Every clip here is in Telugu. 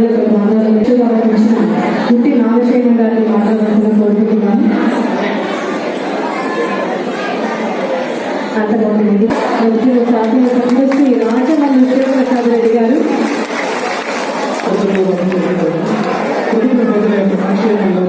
తెలుసు ఒక్కసారి దేవుళ్ళతో మానవుల పుట్టి నాగశేఖర్ గారిని కోరుకుంటున్నాను మంత్రులు శాసన సభ్యులు రాజమల్లి రెడ్డి గారు సంక్షేమంలో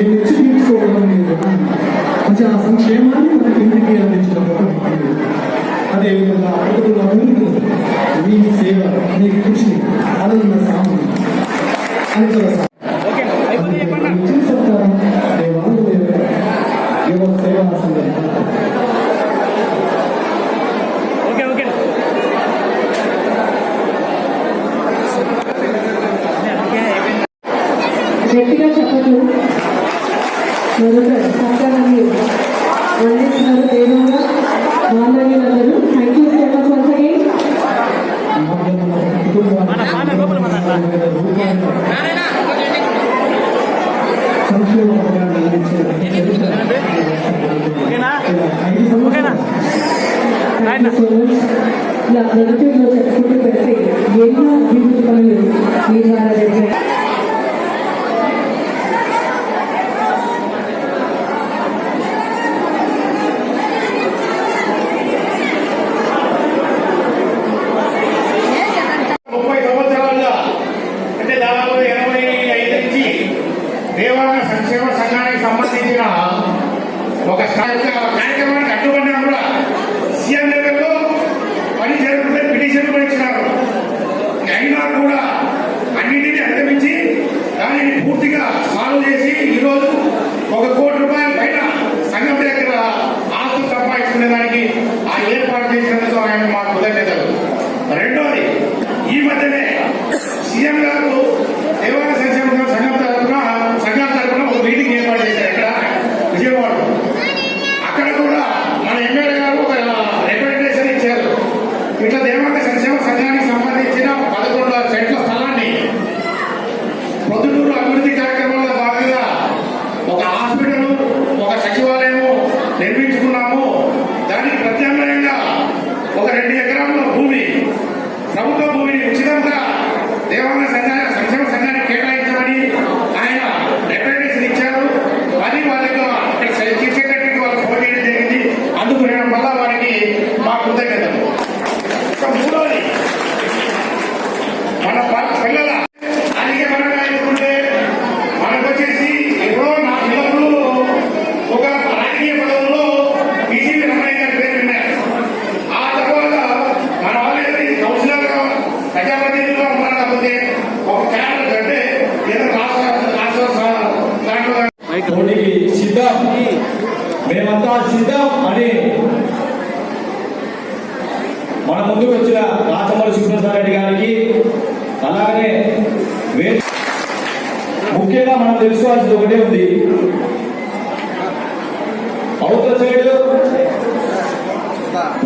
Je voudrais vous. ఓకేనా? ఓకేనా? థ్యాంక్ చెప్పుకుంటూ పెడితే ఎన్నో అభివృద్ధి పనులు మీ ద్వారా Yeah. అలాగే ముఖ్యంగా మనం తెలుసుకోవాల్సింది ఒకటే ఉంది. అవతల సైడ్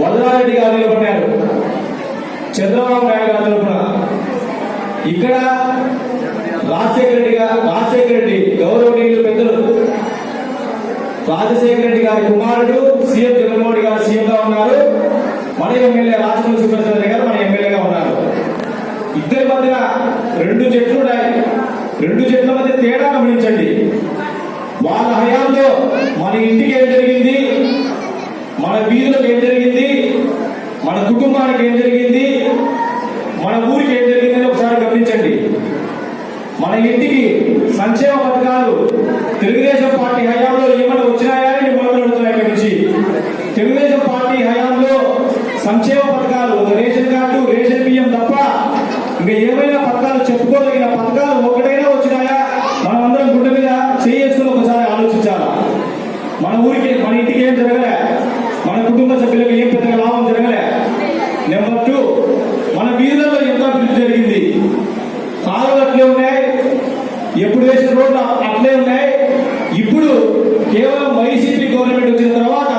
వదరారెడ్డి గారు నిలబడ్డారు. చంద్రబాబు నాయుడు గారు నిలబడ ఇక్కడ రాజశేఖర రెడ్డి గారు రాజశేఖర రెడ్డి గౌరవనీయులు పెద్దలు. రాజశేఖర రెడ్డి గారి కుమారుడు సీఎం జగన్మోహన్ గారు సీఎం గా ఉన్నారు. మన ఎమ్మెల్యే రాజమౌళి సుబ్రహ్మణ్య గారు మన ఎమ్మెల్యేగా ఉన్నారు. ఇద్దరి మధ్య రెండు చెట్లు ఉన్నాయి. రెండు చెట్ల మధ్య తేడా గమనించండి. వాళ్ళ హయాంలో మన ఇంటికి ఏం జరిగింది? మన వీధులకు ఏం జరిగింది? మన కుటుంబానికి ఏం జరిగింది? మన ఊరికి ఏం జరిగిందని ఒకసారి గమనించండి. మన ఇంటికి సంక్షేమ పథకాలు తెలుగుదేశం పార్టీ హయాంలో ఏమైనా వచ్చినాయా అని మిమ్మల్ని అడుగుతున్నాయి ఇక్కడి నుంచి. తెలుగుదేశం పార్టీ హయాంలో మన ఊరికి మన ఇంటికి ఏం జరగలే? మన కుటుంబ సభ్యులకు ఏం పెద్దగా లాభం జరగలే? నెంబర్ టూ మన వీధులలో ఎంత అభివృద్ధి జరిగింది? కారులు అట్లే ఉన్నాయి. ఎప్పుడు వేసిన రోడ్లు అట్లే ఉన్నాయి. ఇప్పుడు కేవలం వైసీపీ గవర్నమెంట్ వచ్చిన తర్వాత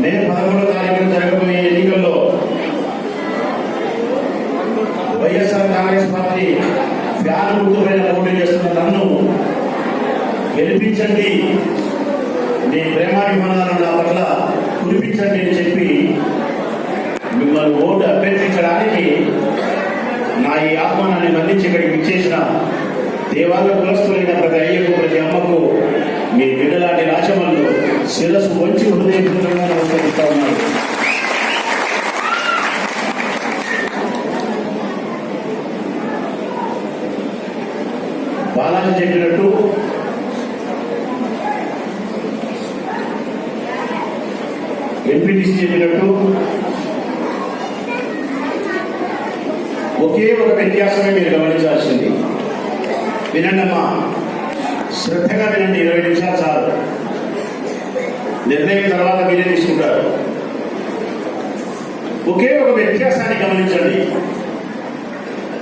మే పదమూడో తారీఖున జరగబోయే ఎన్నికల్లో వైఎస్ఆర్ కాంగ్రెస్ పార్టీ ఫ్యాన్ గుర్తుపైన పోటీ చేస్తున్న నన్ను గెలిపించండి. మీ ప్రేమాభిమానాలను నా పట్ల కురిపించండి అని చెప్పి మిమ్మల్ని ఓటు అభ్యర్థించడానికి నా ఈ ఆహ్వానాన్ని మన్నించి ఇక్కడికి ఇచ్చేసిన దేవాలయ కులస్తులైన ప్రతి అయ్యకు ప్రతి అమ్మకు మీ బిడ్డలాంటి రాచమల్లు శిరస్సు వంచి హృదయపూర్వకంగా నమస్కరిస్తా ఉన్నారు బాలాజీ చెప్పినట్టు ఎంపీటీసీ చెప్పినట్టు ఒకే ఒక వ్యత్యాసమే మీరు గమనించాల్సింది. వినండమ్మా శ్రద్ధగా వినండి ఇరవై నిమిషాలు చాలు. నిర్ణయం తర్వాత మీరే తీసుకుంటారు. ఒకే ఒక వ్యత్యాసాన్ని గమనించండి.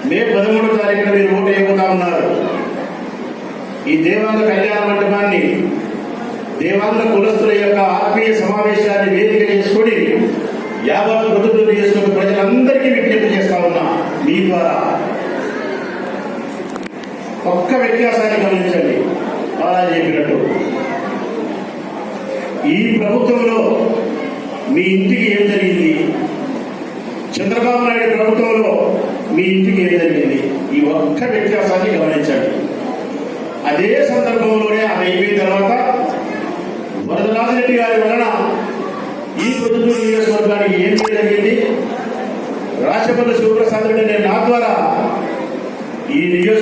మే పదమూడో తారీఖున మీరు ఓటు వేయకుండా ఉన్నారు. ఈ దేవాంగ కళ్యాణ మండపాన్ని దేవాంగ కులస్తుల యొక్క ఆత్మీయ సమావేశాన్ని వేదిక చేసుకుని యాభై మృతులు చేసుకున్న ప్రజలందరికీ విజ్ఞప్తి చేస్తా ఉన్నా మీ ద్వారా. ఒక్క వ్యత్యాసాన్ని గమనించండి. అలా చెప్పినట్టు. ఈ ప్రభుత్వంలో మీ ఇంటికి ఏం జరిగింది? చంద్రబాబు నాయుడు ప్రభుత్వంలో మీ ఇంటికి ఏం జరిగింది? ఈ ఒక్క వ్యత్యాసాన్ని గమనించండి. అదే సందర్భంలోనే ఆమె అయిపోయిన తర్వాత వరదరాజరెడ్డి గారి వలన ఈ పొద్దుటూరు నియోజకవర్గానికి ఏం జరిగింది? రాచపల్లి శివప్రసాద్ రెడ్డి నా ద్వారా ఈ నియోజక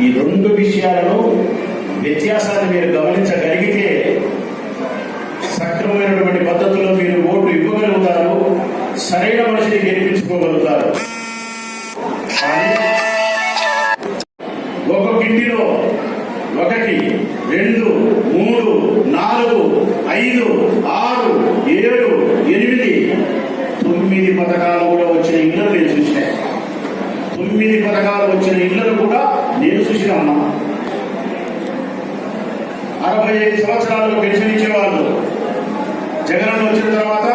ఈ రెండు విషయాలలో వ్యత్యాసాన్ని మీరు గమనించగలిగితే సక్రమమైనటువంటి పద్ధతిలో మీరు ఓటు ఇవ్వగలుగుతారు సరైన మనిషిని గెలిపించుకోగలుగుతారు. కానీ ఒక్కొక్క ఇంటిలో ఒకటి రెండు మూడు నాలుగు ఐదు ఆరు ఏడు ఎనిమిది తొమ్మిది పథకాలు కూడా వచ్చిన ఇళ్ళను నేను చూసినాను తొమ్మిది పథకాలు వచ్చిన ఇళ్ళను కూడా నేను అరవై ఐదు సంవత్సరాలు పెన్షన్ ఇచ్చేవాళ్ళు జగన్ వచ్చిన తర్వాత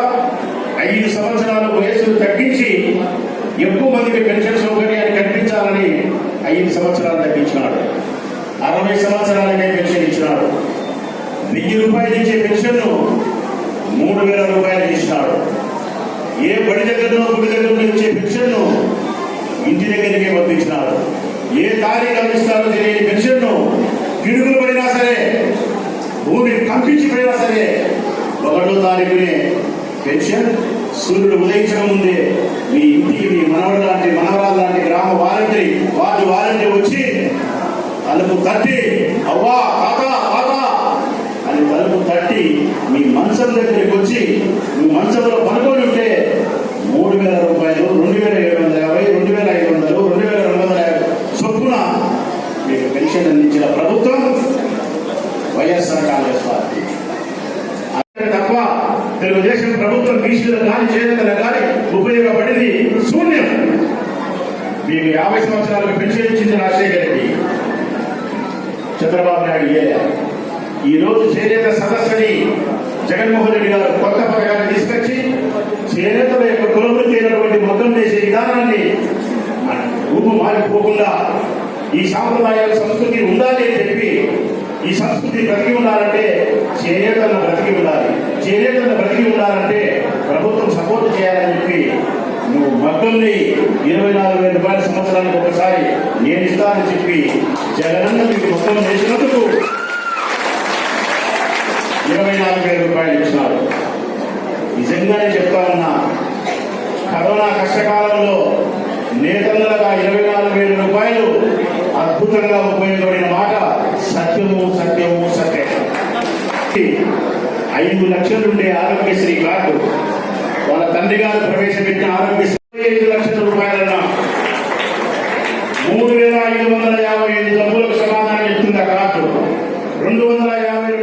ఐదు సంవత్సరాలు వయస్సును తగ్గించి ఎక్కువ మందికి పెన్షన్ సౌకర్యాన్ని కల్పించాలని ఐదు సంవత్సరాలు తగ్గించినాడు. అరవై సంవత్సరాలకే పెన్షన్ ఇచ్చినాడు. వెయ్యి రూపాయలు ఇచ్చే పెన్షన్ను మూడు వేల రూపాయలు ఇచ్చినాడు. ఏ బడి దగ్గరలో గుడి దగ్గర ఇచ్చే పెన్షన్ను ఇంటి దగ్గరికి పంపించారు ఏ తారీఖు కల్పిస్తారో తెలియని పెన్షన్ను పిడుగులు పడినా సరే భూమి కంపించి పడినా సరే ఒకటో తారీఖునే పెన్షన్ సూర్యుడు ఉదయించడం ముందే మీ ఇంటికి మీ మనవడు లాంటి మనవరాలు లాంటి గ్రామ వాలంటరీ వార్డు వారంటీ వచ్చి తలుపు తట్టి అవ్వా తాత తాత అని తలుపు తట్టి మీ మంచం దగ్గరికి వచ్చి మీ మంచంలో పనుకొని ఉంటే మూడు వేల రూపాయలు రెండు వేల ఏడు వందల యాభై రెండు వేల ఐదు వందలు రెండు వేల రెండు వందల యాభై చొప్పున మీకు పెన్షన్ అందించిన ప్రభుత్వం వైఎస్ఆర్ కాంగ్రెస్ పార్టీ అంతే తప్ప తెలుగుదేశం ప్రభుత్వం బీసీలకు కానీ చేనేతలకు కానీ ఉపయోగపడింది శూన్యం మీకు యాభై సంవత్సరాలకు పెన్షన్ ఇచ్చింది రాజశేఖర రెడ్డి చంద్రబాబు నాయుడు ఈ రోజు చేనేత సదస్సుని జగన్మోహన్ రెడ్డి గారు కొత్త పథకాన్ని తీసుకొచ్చి చేనేతల యొక్క కులవృత్తి అయినటువంటి మొత్తం చేసే విధానాన్ని రూపు మారిపోకుండా ఈ సాంప్రదాయాల సంస్కృతి ఉండాలి అని చెప్పి ఈ సంస్కృతి బ్రతికి ఉండాలంటే చేనేతలను బ్రతికి ఉండాలి. చేనేతలను బ్రతికి ఉండాలంటే ప్రభుత్వం సపోర్ట్ చేయాలని చెప్పి నువ్వు మగ్గల్ని ఇరవై నాలుగు వేల రూపాయల సంవత్సరానికి ఒక నేను ఇస్తానని చెప్పి జగనన్న మీకు మొత్తం చేసినందుకు ఇరవై నాలుగు వేల రూపాయలు ఇచ్చినారు. నిజంగానే చెప్తానన్నా కరోనా కష్టకాలంలో నేతన్నలుగా ఇరవై నాలుగు వేల రూపాయలు అద్భుతంగా ఉపయోగపడిన మాట సత్యము సత్యము సత్యం ఐదు లక్షలు ఉండే ఆరోగ్యశ్రీ కార్డు. వాళ్ళ తండ్రి గారు ప్రవేశపెట్టిన ఆరోగ్యశ్రీ ఐదు లక్షలు. మూడు వేల ఐదు వందల యాభై ఐదు డబ్బులకు సమాధానం ఇస్తుంది ఆ కార్డు రెండు వందల యాభై